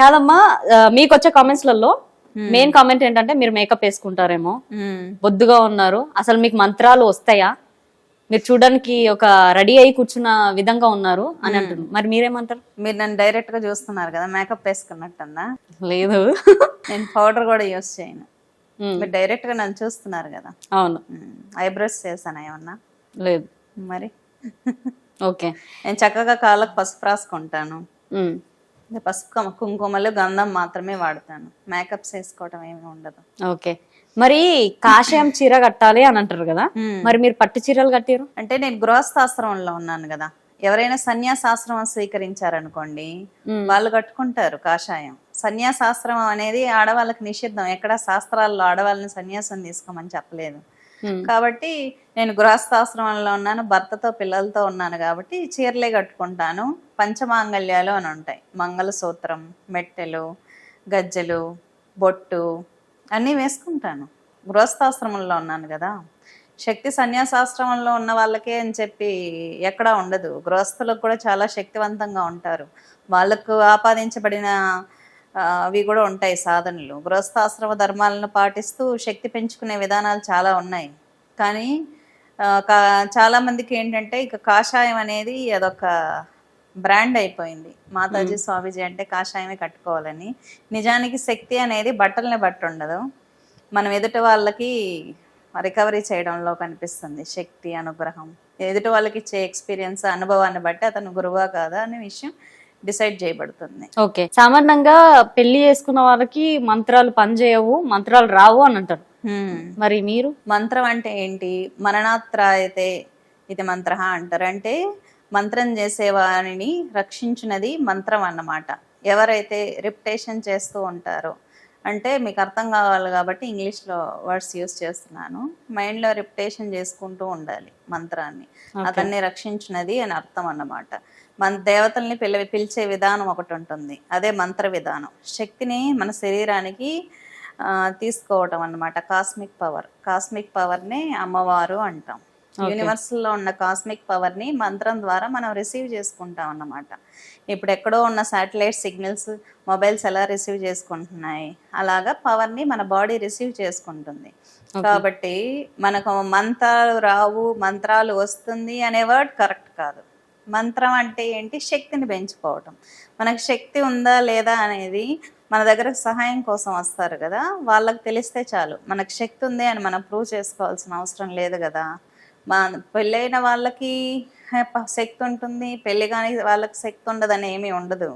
కాదమ్మా మీకు వచ్చే కామెంట్స్లలో మెయిన్ కామెంట్ ఏంటంటే మీరు మేకప్ వేసుకుంటారేమో. మ్మ్. బొద్దుగా ఉన్నారు. అసలు మీకు మంత్రాలు వస్తాయా? మీరు చూడడానికి ఒక రెడీ అయి కూర్చున్న విధంగా ఉన్నారు అని అంటున్నారు. మరి మీరేమంటారు? మీరు నన్ను డైరెక్ట్గా చూస్తున్నారు కదా మేకప్ వేసుకున్నట్టుందా లేదు. నేను పౌడర్ కూడా యూస్ చేయను. మ్మ్. మీరు డైరెక్ట్గా నన్ను చూస్తున్నారు కదా. అవును. ఐబ్రోస్ చేశాను ఏమన్నా? లేదు. మరి? ఓకే. నేను చక్కగా కాళ్ళకు పసుపు రాసుకుంటాను. పసుపు కమ- కుంకుమలు గంధం మాత్రమే వాడతాను. మేకప్స్ వేసుకోవడం ఏమీ ఉండదు. ఓకే. మరి కాషాయం చీర కట్టాలి అని అంటారు కదా. మరి మీరు పట్టు చీరలు కట్టారు? అంటే నేను గృహస్థాశ్రమంలో ఉన్నాను కదా. ఎవరైనా సన్యాసాశ్రమం స్వీకరించారనుకోండి. వాళ్ళు కట్టుకుంటారు కాషాయం. సన్యాసాశ్రమం అనేది ఆడవాళ్ళకి నిషిద్ధం. ఎక్కడ శాస్త్రాల్లో ఆడవాళ్ళని సన్యాసం తీసుకోమని చెప్పలేదు. కాబట్టి నేను గృహస్థాశ్రమంలో ఉన్నాను భర్తతో పిల్లలతో ఉన్నాను కాబట్టి చీరలే కట్టుకుంటాను పంచమాంగళ్యాలు అని ఉంటాయి. మంగళసూత్రం మెట్టెలు గజ్జెలు బొట్టు అన్నీ వేసుకుంటాను. గృహస్థాశ్రమంలో ఉన్నాను కదా. శక్తి సన్యాసాశ్రమంలో ఉన్న వాళ్ళకే అని చెప్పి ఎక్కడా ఉండదు. గృహస్థులకు కూడా చాలా శక్తివంతంగా ఉంటారు. వాళ్ళకు ఆపాదించబడిన అవి కూడా ఉంటాయి సాధనలు. గృహస్థాశ్రమ ధర్మాలను పాటిస్తూ శక్తి పెంచుకునే విధానాలు చాలా ఉన్నాయి. కానీ ఆ, కా- చాలా మందికి ఏంటంటే ఇక కాషాయం అనేది అదొక బ్రాండ్ అయిపోయింది. మాతాజీ స్వామీజీ అంటే కాషాయమే కట్టుకోవాలని. నిజానికి శక్తి అనేది బట్టల్ని బట్టి ఉండదు. మనం ఎదుటి వాళ్ళకి రికవరీ చేయడంలో కనిపిస్తుంది శక్తి అనుగ్రహం. ఎదుటి వాళ్ళకి ఇచ్చే ఎక్స్పీరియన్స్ అనుభవాన్ని బట్టి అతను గురువా కాదా అనే విషయం డిసైడ్ చేయబడుతుంది. ఓకే. సామాన్యంగా పెళ్ళి చేసుకున్న వాళ్ళకి మంత్రాలు పనిచేయవు మంత్రాలు రావు అని అంటారు. మరి మీరు? మంత్రం అంటే ఏంటి? మననాత్రాయతే ఇది మంత్ర అంటారు. అంటే మంత్రం చేసేవారిని రక్షించినది మంత్రం అన్నమాట. ఎవరైతే రిప్టేషన్ చేస్తూ ఉంటారో. అంటే మీకు అర్థం కావాలి కాబట్టి ఇంగ్లీష్లో వర్డ్స్ యూస్ చేస్తున్నాను. మైండ్లో రిప్టేషన్ చేసుకుంటూ ఉండాలి మంత్రాన్ని. అతన్ని రక్షించినది అని అర్థం అన్నమాట. మన దేవతల్ని పిల్ల పిలిచే విధానం ఒకటి ఉంటుంది. అదే మంత్ర విధానం. శక్తిని మన శరీరానికి తీసుకోవటం అన్నమాట. Cosmic power. కాస్మిక్ పవర్ని అమ్మవారు అంటాం. యూనివర్సల్లో ఉన్న కాస్మిక్ పవర్ని మంత్రం ద్వారా మనం రిసీవ్ చేసుకుంటాం అన్నమాట. ఇప్పుడు ఎక్కడో ఉన్న శాటిలైట్ సిగ్నల్స్ మొబైల్స్ ఎలా రిసీవ్ చేసుకుంటున్నాయి? అలాగా పవర్ని మన బాడీ రిసీవ్ చేసుకుంటుంది. కాబట్టి మనకు మంత్రాలు రావు మంత్రాలు వస్తుంది అనే వర్డ్ కరెక్ట్ కాదు. మంత్రం అంటే ఏంటి? శక్తిని పెంచుకోవటం. మనకు శక్తి ఉందా లేదా అనేది మన దగ్గర సహాయం కోసం వస్తారు కదా. వాళ్ళకి తెలిస్తే చాలు. మనకు శక్తి ఉంది అని మనం ప్రూవ్ చేసుకోవాల్సిన అవసరం లేదు కదా. మా పెళ్ళైన వాళ్ళకి శక్తి ఉంటుంది. పెళ్ళి కానీ వాళ్ళకి శక్తి ఉండదని ఏమీ ఉండదు.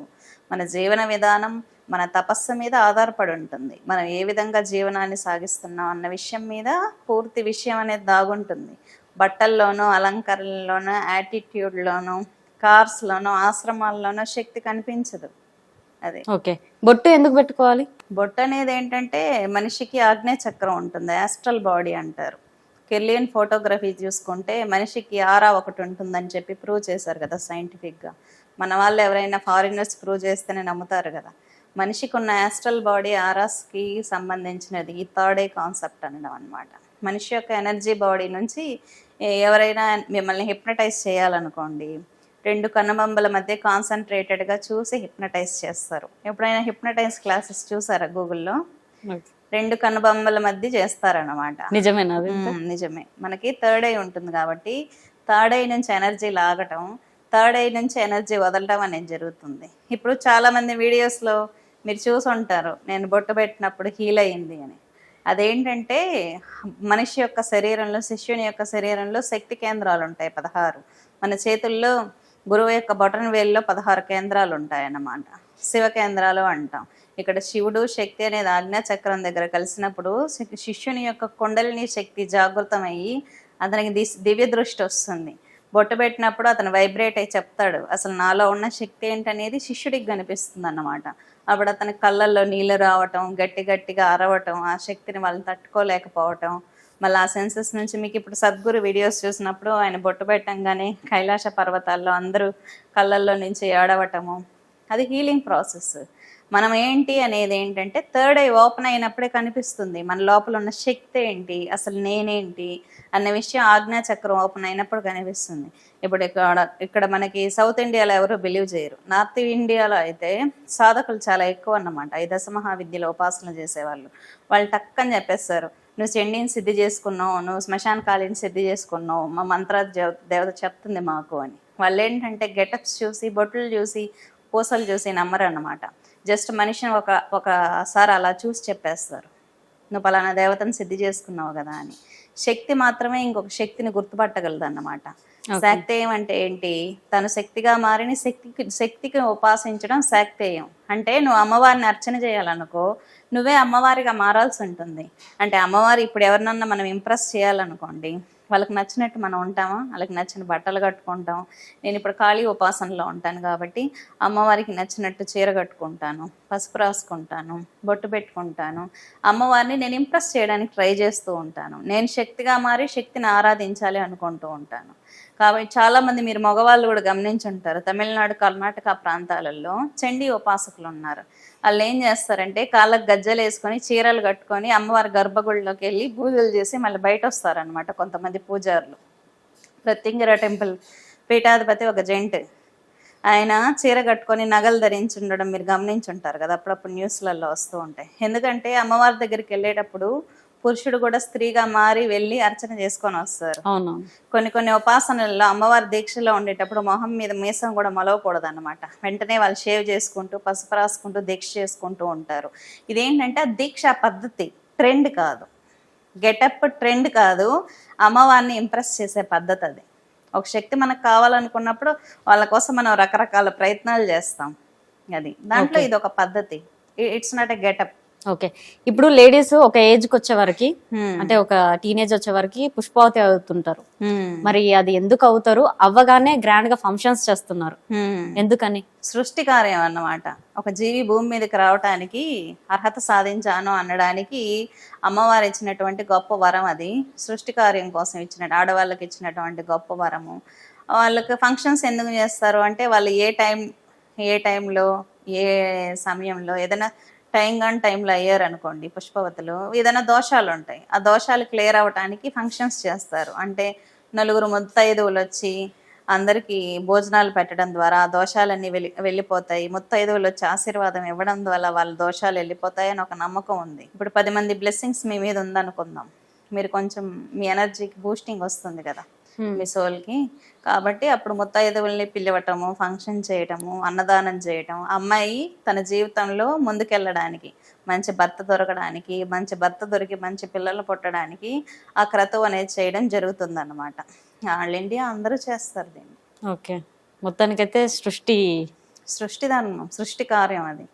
మన జీవన విధానం మన తపస్సు మీద ఆధారపడి ఉంటుంది. మనం ఏ విధంగా జీవనాన్ని సాగిస్తున్నాం అన్న విషయం మీద పూర్తి విషయం అనేది దాగుంటుంది. బట్టల్లోనూ అలంకరణలోనూ యాటిట్యూడ్లోనూ కార్స్లోనూ ఆశ్రమాల్లోనూ శక్తి కనిపించదు. అదే. ఓకే. బొట్టు ఎందుకు పెట్టుకోవాలి? బొట్టు అనేది ఏంటంటే మనిషికి ఆగ్నేయ చక్రం ఉంటుంది యాస్ట్రల్ బాడీ అంటారు. కెర్లియన్ ఫోటోగ్రఫీ చూసుకుంటే మనిషికి ఆరా ఒకటి ఉంటుందని చెప్పి ప్రూవ్ చేశారు కదా సైంటిఫిక్గా మన వాళ్ళు ఎవరైనా ఫారినర్స్ ప్రూవ్ చేస్తేనే నమ్ముతారు కదా. మనిషికి ఉన్న యాస్ట్రల్ బాడీ ఆరాస్కి సంబంధించినది ఈ థర్డ్ ఏ కాన్సెప్ట్ అనడం అనమాట మనిషి యొక్క ఎనర్జీ బాడీ నుంచి ఎవరైనా మిమ్మల్ని హిప్నటైజ్ చేయాలనుకోండి రెండు కనుబొమ్మల మధ్య కాన్సన్ట్రేటెడ్గా చూసి హిప్నటైజ్ చేస్తారు. ఎప్పుడైనా హిప్నటైజ్ క్లాసెస్ చూసారా గూగుల్లో? రెండు కనుబొమ్మల మధ్య చేస్తారన్నమాట. నిజమేనా అది? మ్మ్, నిజమే. మనకి థర్డ్ ఐ ఉంటుంది కాబట్టి థర్డ్ ఐ నుంచి ఎనర్జీ లాగటం థర్డ్ ఐ నుంచి ఎనర్జీ వదలటం అనేది జరుగుతుంది. ఇప్పుడు చాలా మంది వీడియోస్లో మీరు చూసి ఉంటారు నేను బొట్టు పెట్టినప్పుడు హీల్ అయింది అని. అదేంటంటే మనిషి యొక్క శరీరంలో శిష్యుని యొక్క శరీరంలో శక్తి కేంద్రాలు ఉంటాయి పదహారు. మన చేతుల్లో గురువు యొక్క బొటన్ వేల్లో పదహారు కేంద్రాలు ఉంటాయి అన్నమాట శివ కేంద్రాలు అంటాం. ఇక్కడ శివుడు శక్తి అనేది ఆజ్ఞా చక్రం దగ్గర కలిసినప్పుడు శిష్యుని యొక్క కుండలిని శక్తి జాగృతమయ్యి అతనికి దివ్య దృష్టి వస్తుంది. బొట్టు పెట్టినప్పుడు అతను వైబ్రేట్ అయి చెప్తాడు. అసలు నాలో ఉన్న శక్తి ఏంటనేది శిష్యుడికి కనిపిస్తుంది అన్నమాట అప్పుడు అతని కళ్ళల్లో నీళ్ళు రావటం గట్టి గట్టిగా అరవటం ఆ శక్తిని వాళ్ళు తట్టుకోలేకపోవటం మళ్ళీ ఆ సెన్సెస్ నుంచి మీకు ఇప్పుడు సద్గురు వీడియోస్ చూసినప్పుడు ఆయన బొట్టు పెట్టంగానే కైలాస పర్వతాల్లో అందరూ కళ్ళల్లో నుంచి ఏడవటము అది హీలింగ్ ప్రాసెస్ మనం ఏంటి అనేది ఏంటంటే థర్డ్ ఐ ఓపెన్ అయినప్పుడే కనిపిస్తుంది. మన లోపల ఉన్న శక్తి ఏంటి? అసలు నేనేంటి? అన్న విషయం ఆజ్ఞా చక్రం ఓపెన్ అయినప్పుడు కనిపిస్తుంది. ఇప్పుడు ఇక్కడ ఇక్కడ మనకి సౌత్ ఇండియాలో ఎవరు బిలీవ్ చేయరు. నార్త్ ఇండియాలో అయితే సాధకులు చాలా ఎక్కువ అన్నమాట. ఈ దశ మహావిద్యలో ఉపాసన చేసేవాళ్ళు. వాళ్ళు టక్కని చెప్పేస్తారు. నువ్వు చెండిని సిద్ధి చేసుకున్నావు. నువ్వు శ్మశాన కాళీని సిద్ధి చేసుకున్నావు. మా మంత్ర దేవ- దేవత చెప్తుంది మాకు అని. వాళ్ళు ఏంటంటే గెటప్స్ చూసి బొట్టులు చూసి పూసలు చూసి నమ్మరు అన్నమాట జస్ట్ మనిషిని ఒక ఒకసారి అలా చూసి చెప్పేస్తారు. నువ్వు పలానా దేవతను సిద్ధి చేసుకున్నావు కదా అని. శక్తి మాత్రమే ఇంకొక శక్తిని గుర్తుపట్టగలదు అన్నమాట శాక్తేయం అంటే ఏంటి? తను శక్తిగా మారిన శక్తికి శక్తికి ఉపాసించడం శాక్తేయం. అంటే నువ్వు అమ్మవారిని అర్చన చేయాలనుకో నువ్వే అమ్మవారిగా మారాల్సి ఉంటుంది. అంటే అమ్మవారి ఇప్పుడు ఎవరినన్నా మనం ఇంప్రెస్ చేయాలనుకోండి వాళ్ళకి నచ్చినట్టు మనం ఉంటామా? వాళ్ళకి నచ్చిన బట్టలు కట్టుకుంటాం. నేను ఇప్పుడు ఖాళీ ఉపాసనలో ఉంటాను కాబట్టి అమ్మవారికి నచ్చినట్టు చీర కట్టుకుంటాను పసుపు రాసుకుంటాను బొట్టు పెట్టుకుంటాను. అమ్మవారిని నేను ఇంప్రెస్ చేయడానికి ట్రై చేస్తూ ఉంటాను. నేను శక్తిగా మారి శక్తిని ఆరాధించాలి అనుకుంటూ ఉంటాను. కాబట్టి చాలా మంది మీరు మగవాళ్ళు కూడా గమనించుంటారు తమిళనాడు కర్ణాటక ప్రాంతాలలో చండీ ఉపాసకులు ఉన్నారు. వాళ్ళు ఏం చేస్తారంటే కాళ్ళకు గజ్జలు వేసుకొని చీరలు కట్టుకొని అమ్మవారి గర్భగుడిలోకి వెళ్ళి పూజలు చేసి మళ్ళీ బయట వస్తారనమాట కొంతమంది పూజారులు. ప్రత్యంగిర టెంపుల్ పీఠాధిపతి ఒక జెంట్ ఆయన చీర కట్టుకొని నగలు ధరించి ఉండడం మీరు గమనించుంటారు కదా అప్పుడప్పుడు న్యూస్లలో వస్తూ ఉంటాయి ఎందుకంటే అమ్మవారి దగ్గరికి వెళ్ళేటప్పుడు పురుషుడు కూడా స్త్రీగా మారి వెళ్ళి అర్చన చేసుకొని వస్తారు. అవును. కొన్ని కొన్ని ఉపాసనల్లో అమ్మవారి దీక్షలో ఉండేటప్పుడు మొహం మీద మీసం కూడా మలవకూడదు అనమాట వెంటనే వాళ్ళు షేవ్ చేసుకుంటూ పసుపు రాసుకుంటూ దీక్ష చేసుకుంటూ ఉంటారు. ఇదేంటంటే ఆ దీక్ష పద్ధతి ట్రెండ్ కాదు. గెటప్ ట్రెండ్ కాదు. అమ్మవారిని ఇంప్రెస్ చేసే పద్ధతి అది. ఒక శక్తి మనకు కావాలనుకున్నప్పుడు వాళ్ళ కోసం మనం రకరకాల ప్రయత్నాలు చేస్తాం. అది. దాంట్లో ఇది ఒక పద్ధతి. It's not a getup. Okay. ఇప్పుడు లేడీస్ ఒక ఏజ్కి వచ్చే వరకు అంటే ఒక టీనేజ్ వచ్చే వరకు పుష్పావతి అవుతుంటారు. మరి అది ఎందుకు అవుతారు? అవ్వగానే గ్రాండ్గా ఫంక్షన్స్ చేస్తున్నారు. ఎందుకని? సృష్టి కార్యం అన్నమాట. ఒక జీవి భూమి మీదకి రావటానికి అర్హత సాధించాను అనడానికి అమ్మవారు ఇచ్చినటువంటి గొప్ప వరం అది. సృష్టి కార్యం కోసం ఇచ్చినట్టు ఆడవాళ్ళకి ఇచ్చినటువంటి గొప్ప వరము. వాళ్ళకి ఫంక్షన్స్ ఎందుకు చేస్తారు అంటే వాళ్ళు ఏ టైం ఏ టైంలో ఏ సమయంలో ఏదైనా టైం కానీ టైంలో అయ్యారు అనుకోండి పుష్పవతులు ఏదైనా దోషాలు ఉంటాయి ఆ దోషాలు క్లియర్ అవ్వటానికి ఫంక్షన్స్ చేస్తారు. అంటే నలుగురు ముత్తైదువులు వచ్చి అందరికీ భోజనాలు పెట్టడం ద్వారా ఆ దోషాలన్నీ వెళ్ళి వెళ్ళిపోతాయి. ముత్తైదువులు వచ్చి ఆశీర్వాదం ఇవ్వడం ద్వారా వాళ్ళ దోషాలు వెళ్ళిపోతాయి అని ఒక నమ్మకం ఉంది. ఇప్పుడు పది మంది బ్లెస్సింగ్స్ మీ మీద ఉందనుకుందాం. మీరు కొంచెం మీ ఎనర్జీకి బూస్టింగ్ వస్తుంది కదా. మీ సోల్కి కాబట్టి అప్పుడు ముత్తైదువుల్ని పిలవటము ఫంక్షన్ చేయటము అన్నదానం చేయటం అమ్మాయి తన జీవితంలో ముందుకెళ్ళడానికి మంచి భర్త దొరకడానికి మంచి భర్త దొరికి మంచి పిల్లలు పుట్టడానికి ఆ క్రతువు అనేది చేయడం జరుగుతుంది అనమాట ఆల్ ఇండియా అందరూ చేస్తారు దీన్ని. ఓకే. మొత్తానికైతే సృష్టి సృష్టి ధర్మం సృష్టి కార్యం అది.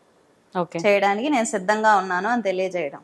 ఓకే. చేయడానికి నేను సిద్ధంగా ఉన్నాను అని తెలియజేయడం.